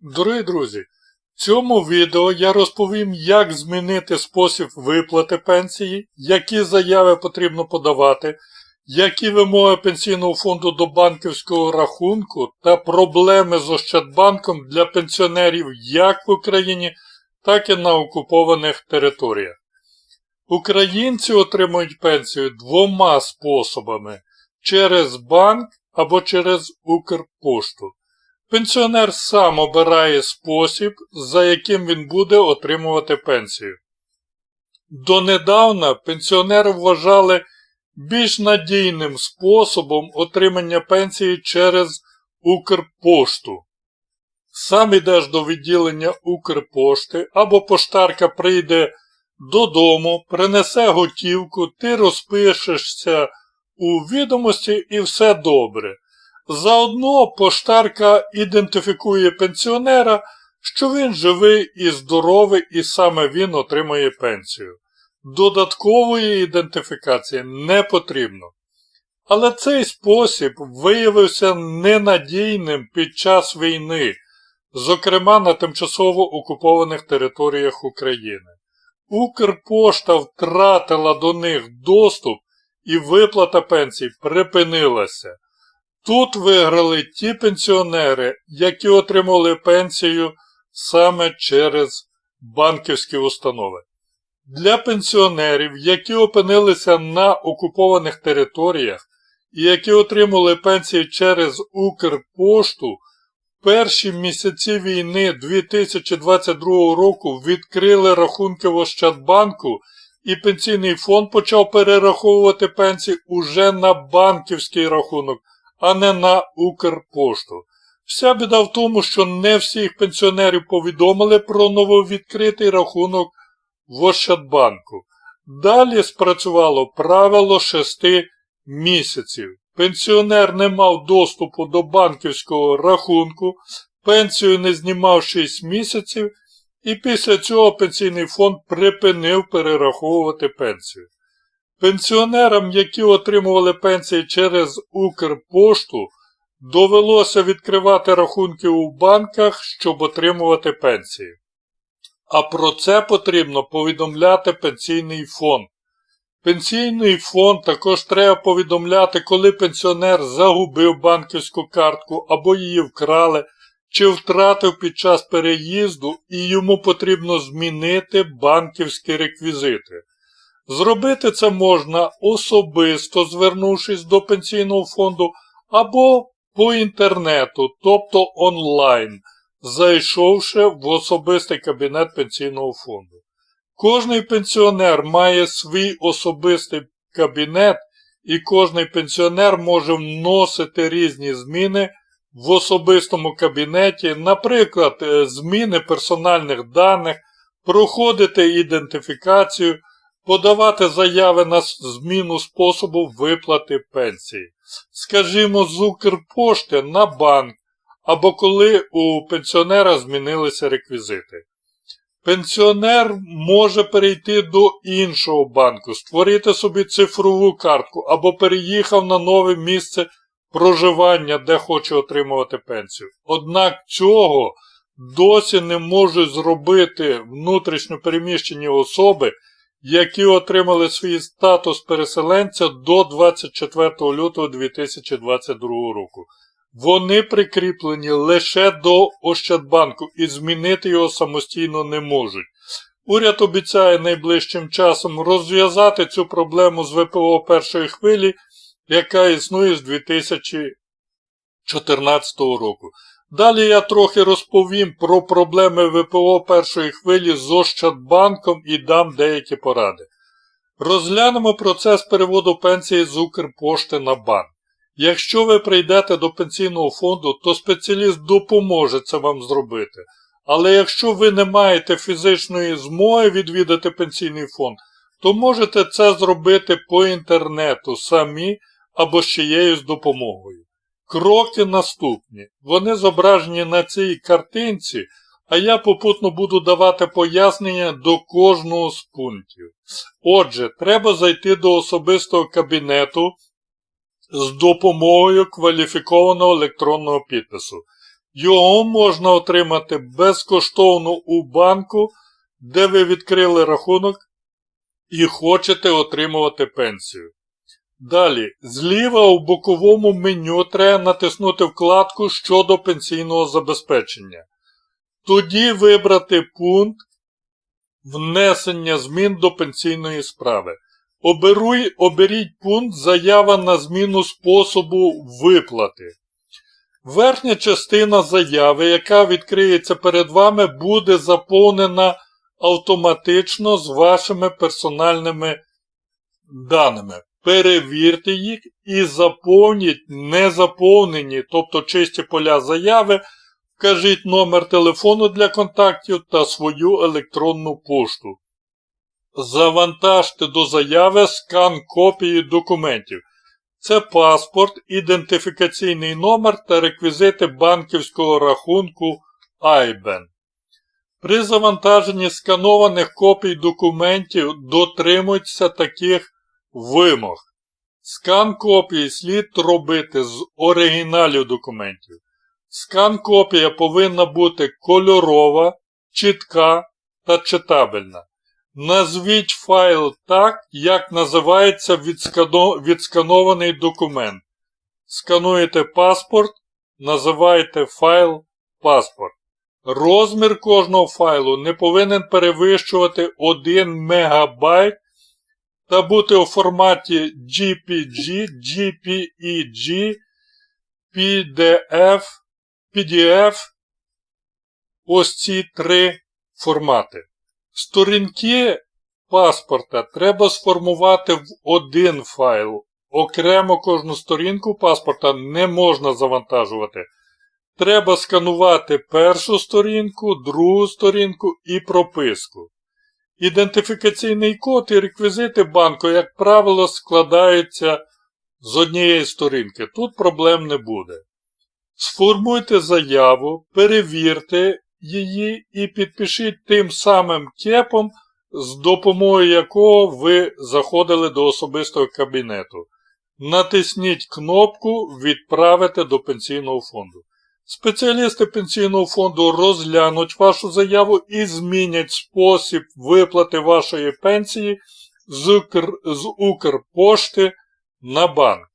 Дорогі друзі, в цьому відео я розповім, як змінити спосіб виплати пенсії, які заяви потрібно подавати, які вимоги пенсійного фонду до банківського рахунку та проблеми з Ощадбанком для пенсіонерів як в Україні, так і на окупованих територіях. Українці отримують пенсію двома способами через банк або через Укрпошту. Пенсіонер сам обирає спосіб, за яким він буде отримувати пенсію. Донедавна пенсіонери вважали більш надійним способом отримання пенсії через Укрпошту. Сам ідеш до відділення Укрпошти або поштарка прийде додому, принесе готівку, ти розпишешся у відомості і все добре. Заодно поштарка ідентифікує пенсіонера, що він живий і здоровий, і саме він отримує пенсію. Додаткової ідентифікації не потрібно. Але цей спосіб виявився ненадійним під час війни, зокрема на тимчасово окупованих територіях України. Укрпошта втратила до них доступ і виплата пенсій припинилася. Тут виграли ті пенсіонери, які отримали пенсію саме через банківські установи. Для пенсіонерів, які опинилися на окупованих територіях і які отримали пенсії через Укрпошту, в перші місяці війни 2022 року відкрили рахунки в Ощадбанку і пенсійний фонд почав перераховувати пенсії уже на банківський рахунок а не на Укрпошту. Вся біда в тому, що не всіх пенсіонерів повідомили про нововідкритий рахунок в Ощадбанку. Далі спрацювало правило 6 місяців. Пенсіонер не мав доступу до банківського рахунку, пенсію не знімав 6 місяців, і після цього пенсійний фонд припинив перераховувати пенсію. Пенсіонерам, які отримували пенсії через Укрпошту, довелося відкривати рахунки у банках, щоб отримувати пенсії. А про це потрібно повідомляти пенсійний фонд. Пенсійний фонд також треба повідомляти, коли пенсіонер загубив банківську картку або її вкрали, чи втратив під час переїзду і йому потрібно змінити банківські реквізити. Зробити це можна особисто звернувшись до пенсійного фонду або по інтернету, тобто онлайн, зайшовши в особистий кабінет пенсійного фонду. Кожний пенсіонер має свій особистий кабінет, і кожний пенсіонер може вносити різні зміни в особистому кабінеті, наприклад, е, зміни персональних даних, проходити ідентифікацію подавати заяви на зміну способу виплати пенсії. Скажімо, з Укрпошти на банк, або коли у пенсіонера змінилися реквізити. Пенсіонер може перейти до іншого банку, створити собі цифрову картку або переїхав на нове місце проживання, де хоче отримувати пенсію. Однак цього досі не можуть зробити внутрішньо переміщені особи, які отримали свій статус переселенця до 24 лютого 2022 року. Вони прикріплені лише до Ощадбанку і змінити його самостійно не можуть. Уряд обіцяє найближчим часом розв'язати цю проблему з ВПО першої хвилі, яка існує з 2014 року. Далі я трохи розповім про проблеми ВПО першої хвилі з Ощадбанком і дам деякі поради. Розглянемо процес переводу пенсії з Укрпошти на банк. Якщо ви прийдете до пенсійного фонду, то спеціаліст допоможе це вам зробити. Але якщо ви не маєте фізичної змоги відвідати пенсійний фонд, то можете це зробити по інтернету самі або з чиєюсь допомогою. Кроки наступні. Вони зображені на цій картинці, а я попутно буду давати пояснення до кожного з пунктів. Отже, треба зайти до особистого кабінету з допомогою кваліфікованого електронного підпису. Його можна отримати безкоштовно у банку, де ви відкрили рахунок і хочете отримувати пенсію. Далі, зліва у боковому меню треба натиснути вкладку щодо пенсійного забезпечення. Тоді вибрати пункт внесення змін до пенсійної справи. Оберуй, оберіть пункт Заява на зміну способу виплати. Верхня частина заяви, яка відкриється перед вами, буде заповнена автоматично з вашими персональними даними. Перевірте їх і заповніть незаповнені, тобто чисті поля заяви, вкажіть номер телефону для контактів та свою електронну пошту. Завантажте до заяви скан копії документів. Це паспорт, ідентифікаційний номер та реквізити банківського рахунку IBAN. При завантаженні сканованих копій документів дотримуйтеся таких вимог. Скан копії слід робити з оригіналів документів. Скан копія повинна бути кольорова, чітка та читабельна. Назвіть файл так, як називається відсканований документ. Скануєте паспорт, називаєте файл паспорт. Розмір кожного файлу не повинен перевищувати 1 МБ та бути у форматі GPG, GPEG, PDF, PDF. Ось ці три формати. Сторінки паспорта треба сформувати в один файл. Окремо кожну сторінку паспорта не можна завантажувати. Треба сканувати першу сторінку, другу сторінку і прописку. Ідентифікаційний код і реквізити банку, як правило, складаються з однієї сторінки. Тут проблем не буде. Сформуйте заяву, перевірте її і підпишіть тим самим кепом, з допомогою якого ви заходили до особистого кабінету. Натисніть кнопку Відправити до пенсійного фонду. Спеціалісти пенсійного фонду розглянуть вашу заяву і змінять спосіб виплати вашої пенсії з, Укр... з Укрпошти на банк.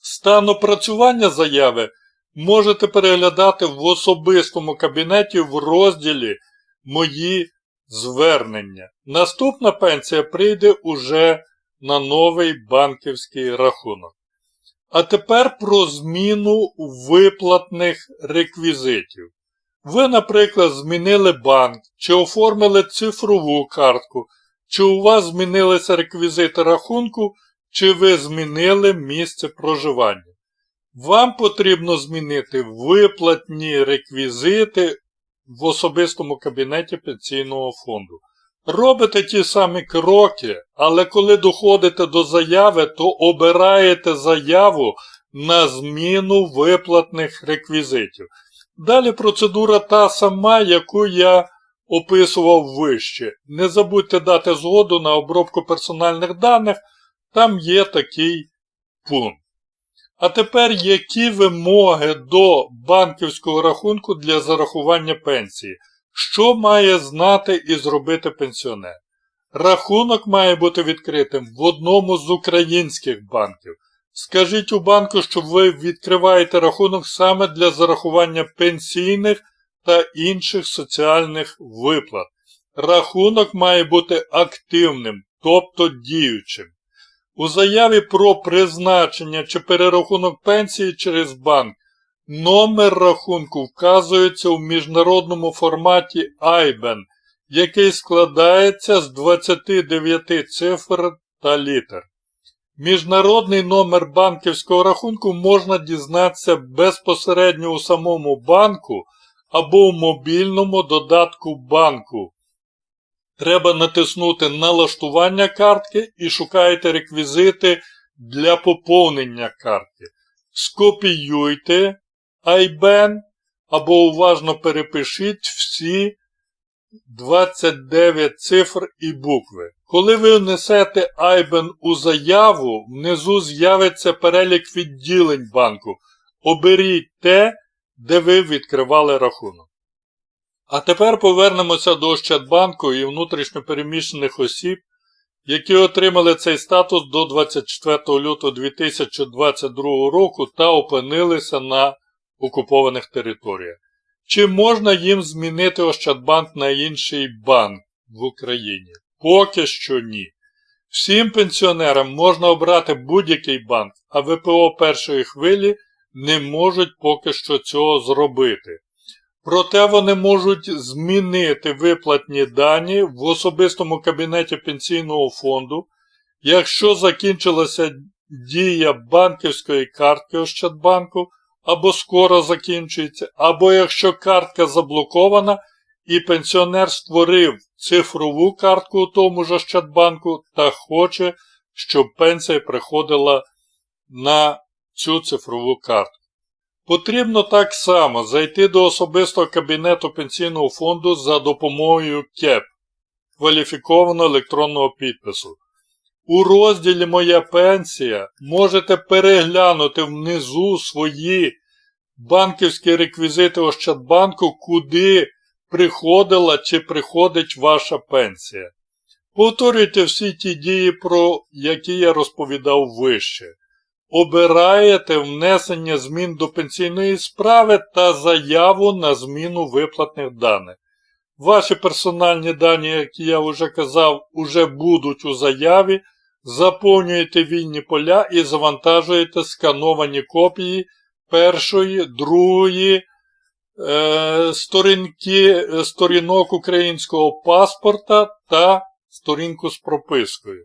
Стан опрацювання заяви можете переглядати в особистому кабінеті в розділі Мої звернення. Наступна пенсія прийде уже на новий банківський рахунок. А тепер про зміну виплатних реквізитів. Ви, наприклад, змінили банк, чи оформили цифрову картку, чи у вас змінилися реквізити рахунку, чи ви змінили місце проживання. Вам потрібно змінити виплатні реквізити в особистому кабінеті пенсійного фонду. Робите ті самі кроки, але коли доходите до заяви, то обираєте заяву на зміну виплатних реквізитів. Далі процедура та сама, яку я описував вище. Не забудьте дати згоду на обробку персональних даних, там є такий пункт. А тепер які вимоги до банківського рахунку для зарахування пенсії? Що має знати і зробити пенсіонер? Рахунок має бути відкритим в одному з українських банків. Скажіть у банку, що ви відкриваєте рахунок саме для зарахування пенсійних та інших соціальних виплат. Рахунок має бути активним, тобто діючим. У заяві про призначення чи перерахунок пенсії через банк номер рахунку вказується у міжнародному форматі IBAN, який складається з 29 цифр та літер. Міжнародний номер банківського рахунку можна дізнатися безпосередньо у самому банку або у мобільному додатку банку. Треба натиснути Налаштування картки і шукаєте реквізити для поповнення картки. Скопіюйте IBAN або уважно перепишіть всі 29 цифр і букви. Коли ви внесете IBAN у заяву, внизу з'явиться перелік відділень банку. Оберіть те, де ви відкривали рахунок. А тепер повернемося до Ощадбанку і внутрішньопереміщених осіб, які отримали цей статус до 24 лютого 2022 року та опинилися на окупованих територіях. Чи можна їм змінити Ощадбанк на інший банк в Україні? Поки що ні. Всім пенсіонерам можна обрати будь-який банк, а ВПО першої хвилі не можуть поки що цього зробити. Проте вони можуть змінити виплатні дані в особистому кабінеті пенсійного фонду, якщо закінчилася дія банківської картки Ощадбанку, або скоро закінчується, або якщо картка заблокована і пенсіонер створив цифрову картку у тому ж Ощадбанку та хоче, щоб пенсія приходила на цю цифрову картку. Потрібно так само зайти до особистого кабінету пенсійного фонду за допомогою КЕП кваліфікованого електронного підпису. У розділі Моя пенсія можете переглянути внизу свої банківські реквізити Ощадбанку, куди приходила чи приходить ваша пенсія. Повторюйте всі ті дії, про які я розповідав вище. Обираєте внесення змін до пенсійної справи та заяву на зміну виплатних даних. Ваші персональні дані, як я вже казав, уже будуть у заяві. Заповнюєте вільні поля і завантажуєте скановані копії першої, другої е, сторінки, сторінок українського паспорта та сторінку з пропискою.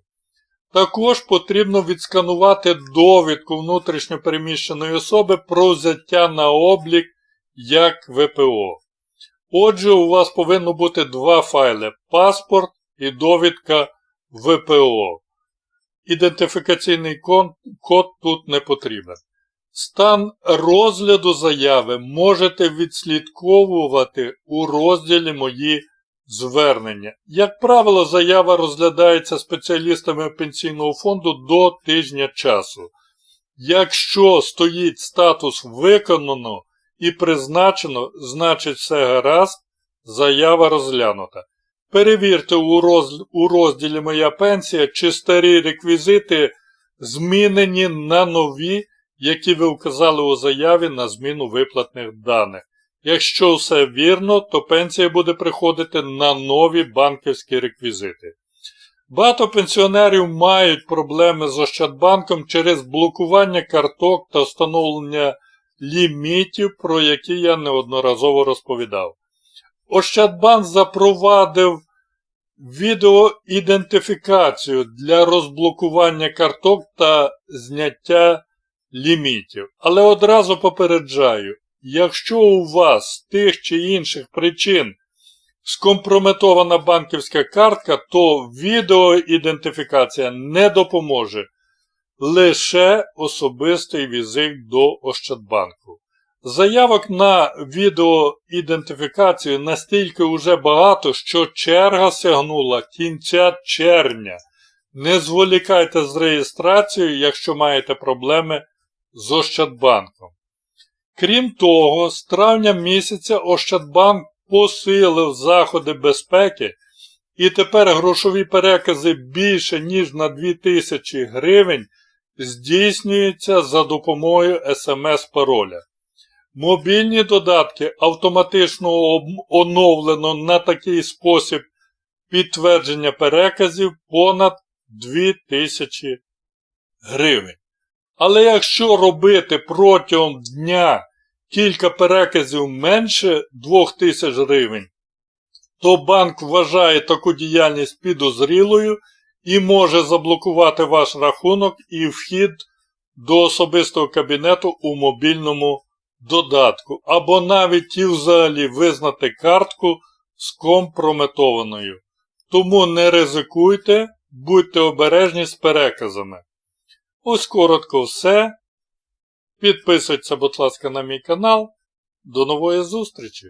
Також потрібно відсканувати довідку внутрішньопереміщеної особи про взяття на облік як ВПО. Отже, у вас повинно бути два файли паспорт і довідка ВПО. Ідентифікаційний код тут не потрібен. Стан розгляду заяви можете відслідковувати у розділі Мої звернення. Як правило, заява розглядається спеціалістами пенсійного фонду до тижня часу. Якщо стоїть статус виконано і призначено, значить все гаразд, заява розглянута. Перевірте у розділі Моя пенсія, чи старі реквізити змінені на нові, які ви вказали у заяві на зміну виплатних даних. Якщо все вірно, то пенсія буде приходити на нові банківські реквізити. Багато пенсіонерів мають проблеми з Ощадбанком через блокування карток та встановлення лімітів, про які я неодноразово розповідав. Ощадбанк запровадив відеоідентифікацію для розблокування карток та зняття лімітів. Але одразу попереджаю, якщо у вас з тих чи інших причин скомпрометована банківська картка, то відеоідентифікація не допоможе. Лише особистий візит до Ощадбанку. Заявок на відеоідентифікацію настільки уже багато, що черга сягнула кінця червня. Не зволікайте з реєстрацією, якщо маєте проблеми з Ощадбанком. Крім того, з травня місяця Ощадбанк посилив заходи безпеки і тепер грошові перекази більше, ніж на 2000 гривень здійснюються за допомогою смс-пароля. Мобільні додатки автоматично оновлено на такий спосіб підтвердження переказів понад 2000 гривень. Але якщо робити протягом дня кілька переказів менше 2000 гривень, то банк вважає таку діяльність підозрілою і може заблокувати ваш рахунок і вхід до особистого кабінету у мобільному додатку, або навіть і взагалі визнати картку скомпрометованою. Тому не ризикуйте, будьте обережні з переказами. Ось коротко все. Підписуйтесь, будь ласка, на мій канал. До нової зустрічі!